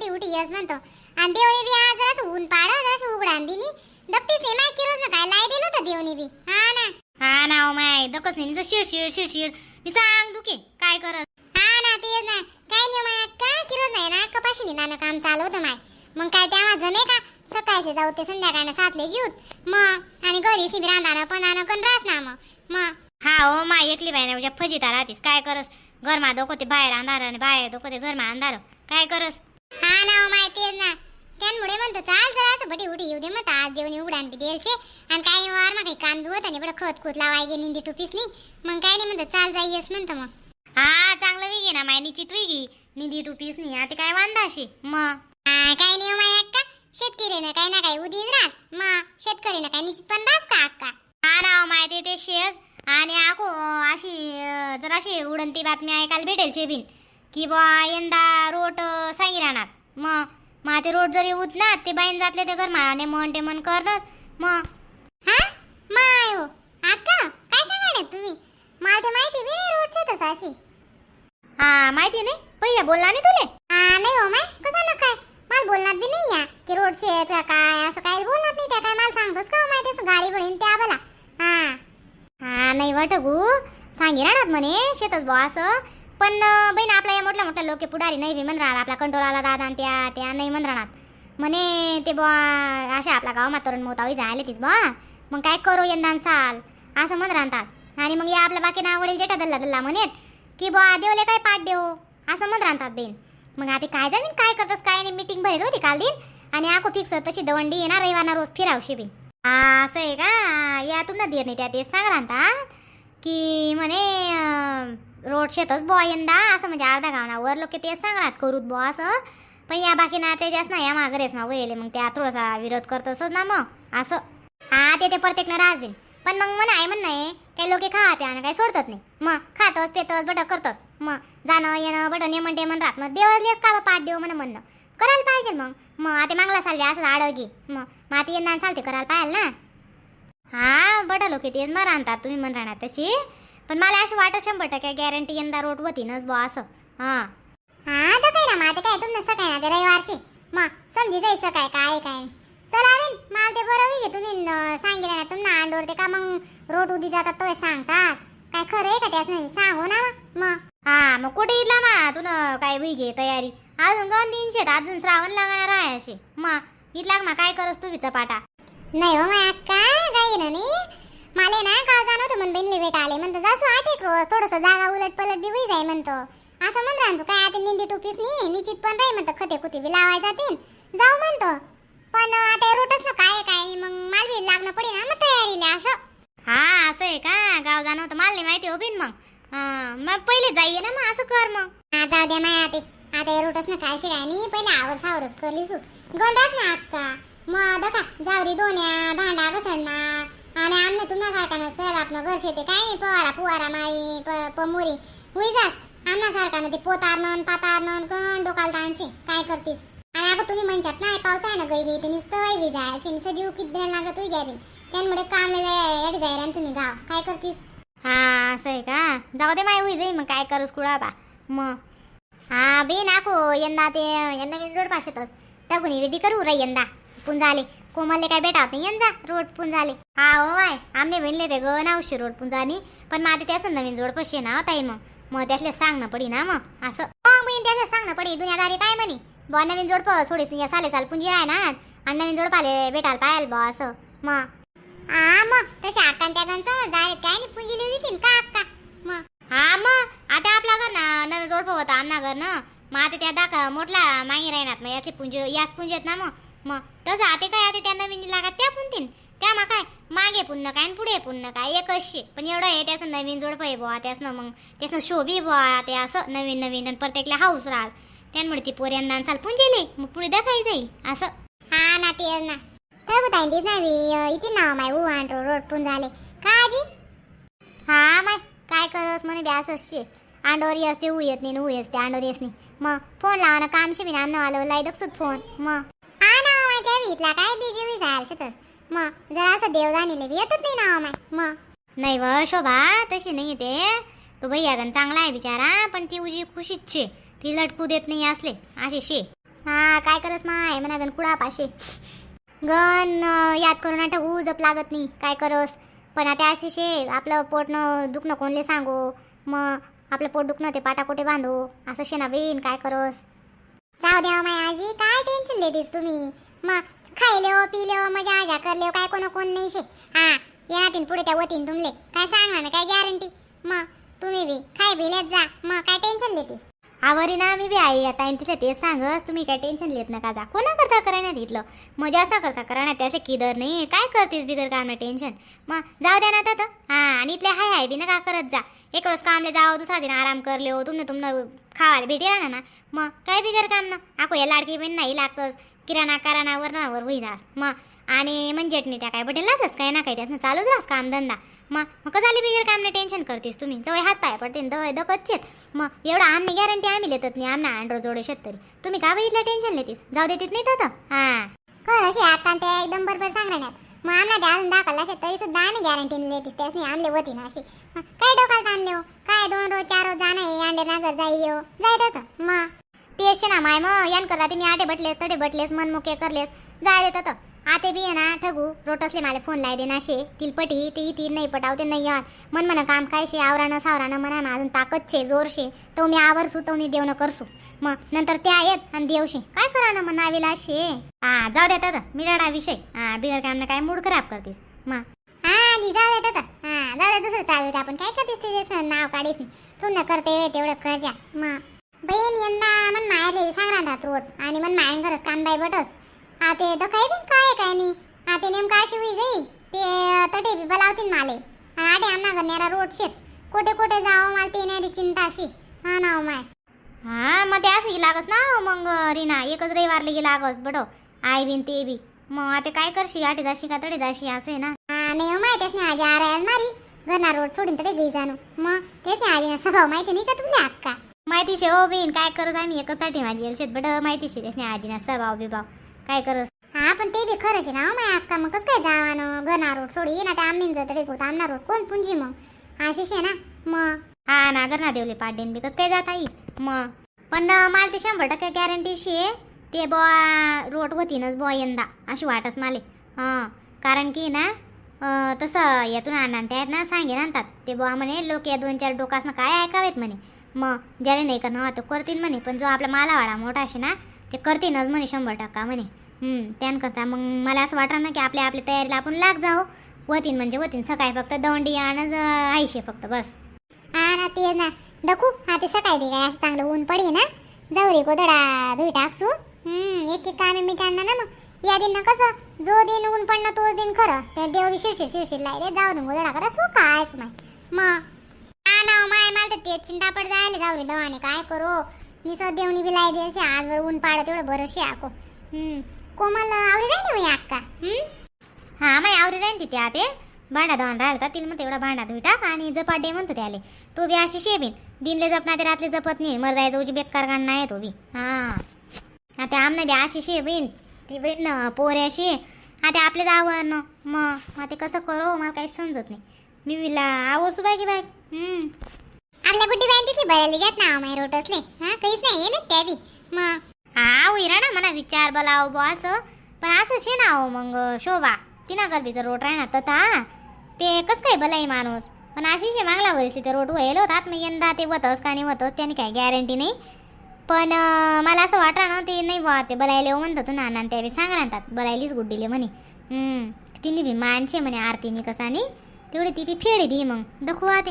भटी उठी यस म्हणतो. आणि देवनी बी आज जरा ऊन पाड जरा उघडान दिनी. दप्तीस नाही माय किरोज ना काय लाई दिलं होतं देवनी बी. हा ना. हा ना ओ माय दकच नाही नुसतं शिड शिड शिड शिड. मी सांग दुखे काय करत? हा ना तेच ना काय नाही माय अक्का किरोज नाही ना कपाशी निंदानं काम चालू होतं माय. मग काय तेव्हा जमे का? सकाळचे जाऊ ते संध्याकाळनं सातले घेऊत मग आणि घरी सिबी रांधानं पण आणं कन राहत ना मग. मग. हा ओ माय एकली बाई उद्या फजिता राहतीस. काय करस? घरमा दोको ते बाहेर अंधार आणि बाहेर दोको ते घरमा अंधार. काय करस? हा ना माहिती आहे ना. त्यामुळे म्हणतो चाल जरा असं बटी उठी येऊ दे मग आज जेवणी उडान बी देलशे आणि काही वार मग काही काम बी होत आणि बडं खत खुत लावाय गे निंदी टुपीस नी मग काय नाही म्हणतो चाल जाईयस म्हणतो मग. हा चांगलं विगी ना माय निश्चित विगी निधी टुपीस नाही आता काय वांदाशी मग हा काय नाही माय अक्का. शेतकरीनं काही ना काही उदीच रास मग शेतकरीनं काही निश्चित पण रास का अक्का? हा ना माहिती ते शेस आणि आखो अशी जराशी उडंती बातमी ऐकायला भेटेल शेबीन. की बा यंदा रोट सांगी राहणार. मग मग ते रोट जरी उत ना ते बाईन जातले ते घर माने मन ते मन करनच मग हा? माय हो. अक्का काय सांगा तुम्ही? मला ते माहिती बी नाही रोड शेतच अशी हा माहिती नाही? पहिल्या बोलला नाही तुले? हा नाही हो माय. कसं ना काय? मला बोलणार बी नाही या की रोड शेत का काय असं काय बोलणार नाही त्या काय. मला सांगतोस का हो माहिती असं गाडी पडेल त्या आम्हाला हा. हा नाही वाटगू सांगी राहणार म्हणे शेतच बा असं. पण बहीण आपला या मोठला मोठ्या लोक पुढारी नाही बी म्हणणार. आपला कंटोलाला दादा आणि त्या त्या नाही म्हण राहणार म्हणे ते बुवा अशा आपला गाव तरुण मोतावी जायला तीच बुवा. मग काय करू यंदा साल? असं म्हण राहतात. आणि मग या आपल्या बाकी नावडील जेठा दल्ला दल्ला म्हणेत की बुवा देवले काय पाठ देऊ? असं म्हण राहतात बेन मग आता काय जाणीन काय करतस काय नाही मीटिंग भरेल होती काल दिन. आणि आखो फिक्स तशी दवंडी येणार रविवारना रोज फिरावशी बी. असं आहे का? या तुम्हाला देत नाही त्या तेच सांग राहतात की म्हणे रोड शेतच बुवा यंदा असं म्हणजे अर्धा गावणावर लोक तेच सांगणार करूत बुवा असं. पण या बाकी ना ते जास्त ना या मागरेच ना वयले मग त्या थोडासा विरोध करतच ना मग असं. हा ते ते प्रत्येकनं राजवीन पण मग म्हणा आहे म्हणणं आहे काही लोक खा आणि काही सोडतात नाही. मग खातच पेतच बट करतच. मग जाणं येणं बट नेमन टेमन राहत मग देवलेच का पाठ देऊ म्हणा म्हणणं. करायला पाहिजे मग. मग आता मागला साल असं आडगी मग मग माती येणार चालते करायला पाहिजे ना. हा बट लोक तेच मग राहतात तुम्ही म्हण राहणार तशी. पण मला असं वाटत शंभर टक्के गॅरंटी यंदा रोड होतीनच बुवा असं. हां. हा तर काय ना मग आता काय तुमनं सकाळ ना ते रविवारशी. मग समजी सकाळ काय काय नाही. चला आवेन मला ते बरं गे तुम्ही न- सांगितलं ना तुम्हाला अंडोर ते का मग रोड उदी जातात तो सांगतात. काय खरं आहे का त्याच नाही? सांगू ना मग. हा मग कुठे इथला मा तुला काय होई घे तयारी. अजून गण तीनशे अजून श्रावण लागणार आहे असे. मग इथला मग काय करस तू पाटा नाही हो माय अक्का काही ना नाही मला ना गाव जाणं होतं म्हणून बहिणीला भेट आले म्हणतो जासू आठ एक रोज थोडस जागा उलट पलट बी होई जाय म्हणतो. असं म्हणतो राहतो काय आता निंदी टोपीच नाही निश्चित पण राही म्हणतो. खटे खुटे बी लावाय जातील जाऊ म्हणतो. पण आता रोटच ना काय काय मग माल बी लागणं पडेल ना मग तयारीला असं. हा असं आहे का? गाव जाणं होतं मला नाही माहिती हो बिन मग. हा, मग पहिले जाईये ना मग असं कर मग. हा जाऊ द्या माय आता. आता हे रोटच ना काय शिकाय नाही पहिले आवर सावरच करलीसू गोंडाच ना अक्का मग दखा जावरी दोन्या भांडा घसडणार आणि आमनं तुमच्यासारखा नसेल आपलं घर शेते काय नाही पवारा पुवारा माळी प- पमुरी. होई जास. आमनासारखा ते पोतारणं पातारणं गण डोकाल ताणशी काय करतीस? आणि अगं तुम्ही म्हणशात नाही पावसा ना गैरी ते नुसतं वैवी जाय शिनचं जीव किती द्यायला लागत तुझी घ्यावी त्यामुळे काम जाय जायला आणि तुम्ही गाव. काय करतीस? हा असं आहे का? जाऊ दे माय होई जाई मग. काय करूस कुडा बा. मग हा बे नाको यंदा ते यंदा मी जोड पाशेतच त्या कुणी विधी करू रे यंदा पुन झाले. कोमलले काय भेटा नाही यंदा रोड पुन झाले हा हो माय आमने म्हणले ते ग नावशी रोड पुन जाणी पण आता त्याचं नवीन जोड पशे ना ताई मग. मग त्यातले सांगणं पडी ना मग असं. मग मी त्यातलं सांगणं पडी दुनियादारी काय म्हणे? बुवा नवीन जोड प सोडीस या साले साल पुंजी आहे ना आणि नवीन जोड पाले भेटायला पाहायला बुवा असं. मग. हा मग तशा आकान त्या गण समजदार काय नाही पुंजिली होती का अक्का मग. हा मग. आता आपला घर ना नवे जोडप होता अन्ना घर ना. मग आता त्या दाखा मोठला मागे राहणार. मग याचे पुंज याच पुंजेत ना मग. मग तसं आता काय आता त्या नवीन लागत त्या पुंतीन. त्या मग काय मागे पुन्हा काय आणि पुढे पुन्हा काय एकच शे. पण एवढं आहे त्याचं नवीन जोडप आहे बुवा त्यासनं मग त्याचं शोभी बुवा ते असं नवीन नवीन आणि प्रत्येकला हाऊस राहत. त्यामुळे ती पोरी यंदा साल पुंजेले मग पुढे दाखाई जाईल असं. हा ना. ते ना काय ना मी इथे नाव माय उ आंटो रोड पुन झाले का आजी? हा माय काय करस म्हणे ब्यास असते अंडोरी असते उ येत नाही न उ असते अंडोरी येस नाही मग फोन लावा काम शिबिन आणणं आलं लाई दक्षुत फोन. मग हा ना इथला काय बिजी जायला मग जरा असं देव जाणीले बी येतच नाही ना हो माय मग नाही व शोभा तशी नाही ते तो भैया गण चांगला आहे बिचारा पण ती उजी खुशीच शे. ती लटकू देत नाही असले असे शे. हा काय करस माय म्हणा गण कुडा पाशे. गण याद करून आठव ऊ जप लागत नाही काय करस. पण आता असे शे आपलं पोटनं दुखणं कोणले सांगू. मग आपलं पोट दुखणं ते पाटाकोटे बांधू. असं शेणा बेन काय करस? जाऊ द्या हो माय आजी काय टेन्शन लेतीस तुम्ही? मग खायले हो पिले हो मजा आजा करले हो काय कोण कोण नाही शे. हा येणातीन पुढे त्या वतीन तुमले. काय सांगा ना काय गॅरंटी मग तुम्ही बी खाय बिलेत जा. मग काय टेन्शन लेतीस? आवरी ना मी बी आई आता आणि तिला तेच सांगस तुम्ही काय टेन्शन घेत नका जा. कोणा करता करायला तिथलं? मजा असा करता करा त्याचं किदर नाही काय करतेस बिगर काम टेन्शन मग जाऊ द्या ना तर. हा आणि इथले हाय हाय बी नका करत जा. एक रोज कामले जाओ दुसरा दिन आराम कर हो. तुमने तुमनं खावायला भेटी राहणार ना. मग काय बिगर काम ना आको या लाडकी बहीण नाही लागतंच. किराणा काराना वरणावर होई जास. मग आणि म्हणजे त्या काय बटेलच काय ना काय त्यातनं चालूच राहस काम धंदा. मग मग कसं आली बिगर काम टेन्शन करतेस तुम्ही? जवळ हात पाय पडते दवय दकच्चेत मग एवढा आम्ही गॅरंटी आम्ही लेतत नाही आमना अँड्रॉइड जोडे शेतकरी तुम्ही का बघितलं टेन्शन लेतीस? जाऊ देतीत नाही तर हा. खरं असे आता ते एकदम बरोबर सांगणार मग आम्हाला द्या अजून असे तरी सुद्धा आम्ही गॅरंटी लेतीस त्यास नाही आमले होती ना अशी काय डोकाल आणले हो काय दोन रोज चार रोज जाणं आहे अंडे नागर जाई हो जायचं होतं. मग ते असे ना माय मग. यान करता तुम्ही आटे बटलेस तडे बटलेस मन मोके करलेस. जाय देत आते बी ना ठगू. रोटसले मला फोन लाय देना शे. तिलपटी ते ती नाही पटावते नाही यात मन म्हणा काम काय शे? आवरानं सावरानं म्हणा ना अजून ताकद शे जोर शे. तो मी आवरसू तो मी देवनं करसू. मग नंतर ते आहेत आणि देवशे काय करा ना मग नावीला शे? हा जाऊ देत तर मी रडा विषय. हा बिगर काम काय मूड खराब करतेस. मग हा आधी जाऊ देत हा जाऊ दे दुसरं चालू आपण काय करतेस? ते नाव काढीस. तुमनं करते तेवढं करजा मग बहीण यंदा मन मायले सांग राहतात रोट आणि मन मायन घरच कानबाई बटस. आ ते दखाई बिन काय काय नाही. आ ते नेमकं अशी होई जाई. ते तटे बी बलावतीन माले. आडे आमना गन्यारा रोड शेत. कोठे कोठे जावं मला ते येणारी चिंता अशी. हा नाव माय. हा मग ते असं लागस ना हो मग रीना. एकच रविवारला गे लागस बडो. आई बिन ते बी. मग आता काय करशी? आटे जाशी का तडे जाशी? असं आहे ना. हा नाही हो माहितीच नाही आजी आराय मारी. घरना रोड सोडून तरी गई जाणू. मग तेच नाही आजी सगळं माहिती नाही का तुमल्या अक्का माहिती शे हो बीन काय करस आम्ही एकच साठी माझी. येलशेत बट माहिती शे त्याने आजीना सभाव बिभाव. काय करस हा पण ते बी खरंच आहे ना हो माय अक्का. मग कसं काय जावानं? घरना रोड सोडी ना ते आम्ही तरी गोत आमना रोड कोण पुंजी मग? आशिष आहे ना मग? हा ना ना देवले पाडेन बी. कसं काय जात आई? मग? पण मला ते शंभर टक्के गॅरंटी शे ते बॉ रोड होतीनच बॉ यंदा. अशी वाटच माले. हां कारण की ना तसं यातून आणणार ते आहेत ना सांगेन आणतात. ते बुवा म्हणे लोक या दोन चार डोकासनं काय ऐकावेत म्हणे. मग ज्याला नाही करणार तो करतील म्हणे पण जो आपला मालावाडा मोठा असे ना ते करतीनच म्हणे शंभर टक्का म्हणे. हम्म, त्यानकरता मग मला असं वाटलं ना की आपल्या आपल्या तयारीला आपण लाग जाऊ वतीन म्हणजे वतीन सकाळी फक्त दौंडी आणच आईशे फक्त बस. हा ना ते ना. दखू हा ते सकाळी बी काय असं चांगलं ऊन पडी ना. जाऊ रे गोदडा धुई टाकसू एक एक कामे मिठांना ना मग. या दिन ना कसं जो दिन ऊन पडणं तो दिन खरं. ते देव बी शिरशीर शिरशीर लाय रे. जाऊ दे गोदडा करा सो काय मग ना माय मला तर ते चिंता पड जायला. जाऊ रे दवाने काय करू? निस देवणी बी लाई द्यायची आजवर ऊन पाडत तेवढं बरंशे आको हम्म. कोमल आवरी जाय मी अक्का हम्म? हा माय आवरी जाईन तिथे आते भांडा धुवून राहिला तिला मग तेवढा भांडा धुई टाक आणि जपाट दे म्हणतो त्याले. तो बी अशी शेबीन दिनले जपना ते रात्री जपत नाही. मर जायचं उजी बेकार गाण नाही तो बी. हा. आता आमना बी अशी शेबीन ती बहीण न पोरे अशी आता आपले जावं न मग. ते कसं करू? मला काही समजत नाही. मी विला आवर सुबाय की बाय आपल्या गुड्डी बाई तिथली बयाली जात ना माय रोटसले. हा काहीच नाही येले त्या बी. मग हा उइरा ना म्हणा विचार बोलाव बो असं. पण असं शे ना हो मग शोभा. तिना गरबीचं रोट राहणार तथा ते. कस काय भलाई माणूस? पण अशी शे मागला वरीस ते रोट व्हायला होतात मग यंदा ते वतस का नाही वतस त्याने काय गॅरंटी नाही. पण मला असं वाटलं ना ते नाही बुवा ते बलायले म्हणतो तू नाना त्या बी. सांगा आणतात बलायलीच गुड्डीले म्हणे. तिने बी मानशे म्हणे आरतीने कसानी तेवढी ती बी फेडी दी मग. दखू ते.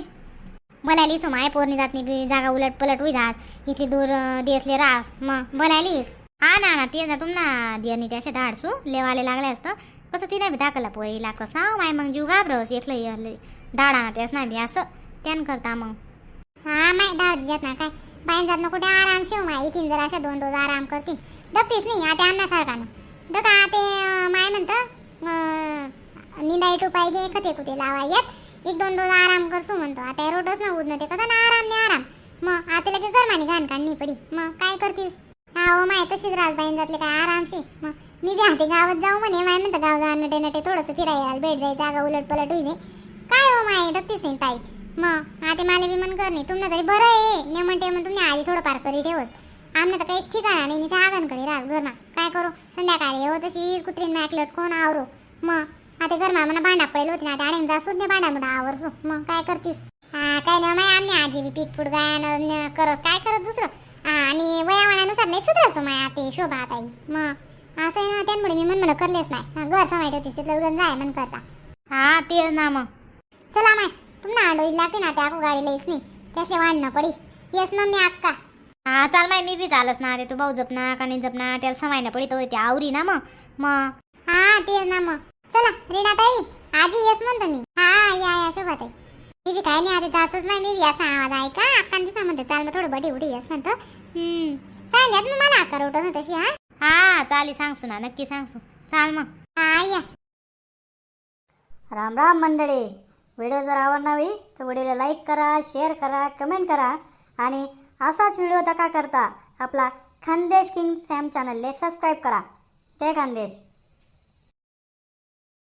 बोलायलीस माय पोरणी जात नाही बी जागा उलट पलट होई जात. इथली दूर देसले रास. मग बोलायलीस? हा ना ना ते ना तुमना दियानी त्याचे धाडसू. लेवाले लागले असतं. कसं तिने बी दाखवला पोरीला कसं माय मग जीव घाबरस. एकलं दाडा ना त्याच नाही बी असं. त्यान करता मग. हा माय धाड जात ना काय? बाईन जात ना कुठे आराम शिव माय. येतील जर अशा दोन रोज आराम करतील. दपतीस नाही आता अन्नासारखा ना दका ते माय म्हणतं निंदाई पाहिजे घे खते कुठे लावा येत. एक दोन रोज आराम करसू म्हणतो. आता रोडच ना उदन ते कसं ना आराम नाही आराम. मग आता लगे गरमानी घाण काढणी पडी. मग काय करतीस? हा हो माय तशीच राजबाईन जातले काय आरामशी. मग मी बी हाते गावात जाऊ म्हणे माय म्हणतं गाव जा नटे नटे थोडंसं फिरायला भेट जायचं जागा उलट पलट होईने काय हो माय दत्तीस आहे ताई. मग आता मला बी मन कर नाही तुमनं तरी बरं आहे. ने म्हणते मग तुम्ही आधी थोडं पार करी ठेवस आमनं तर काहीच ठिकाणा नाही निच्या आगनकडे राहत घरमा काय करू? संध्याकाळी हो तशी कुत्रीन मॅकलट कोण आवरो? मग आता घरमा मला भांडा पडेल होती ना आता आडे जा सुद्धा भांडा मुडा आवरसू मग काय करतीस? हा काय नाही माय आम्ही आजी बी पीठ पुट गायन करत काय करत दुसरं? हा, आणि वयामानानुसार नाही सुधारतो माय आता शोभा ताई. मग असं आहे ना त्यांमुळे मी म्हणलं करलेच नाही. घर समायचं होती तिथलं गण जाय मन करता. हा ते ना मग. चला माय तुम्हाला आडोई लागते ना त्या गाडी लईच नाही. त्याचे वाढणं पडी. येस मम्मी अक्का. हा चाल माय मी बी चालच ना ते तू भाऊ जपना का नाही जपना त्याला समायला पडित होते आवरी ना मग. मग. हा ते ना मग. चला रीना ताई आजी येस म्हणतो मी. हा या या शोभा ताई मी बी काय नाही आता जातच नाही मी बी असा आवाज ऐका. अक्कान दिसा म्हणते चाल मग थोडं बडी उडी येस म्हणतो. हम्म सांगत मग मला अक्का रोटत ना तशी हा? हा चालेल सांगसू ना नक्की सांगसू चाल मग. हा या. राम राम मंडळी. व्हिडिओ जर आवडला तर व्हिडिओला लाईक करा शेअर करा कमेंट करा. आणि असाच व्हिडिओ दका करता आपला खानदेश किंग सॅम चॅनलले सबस्क्राईब करा. जय खानदेश.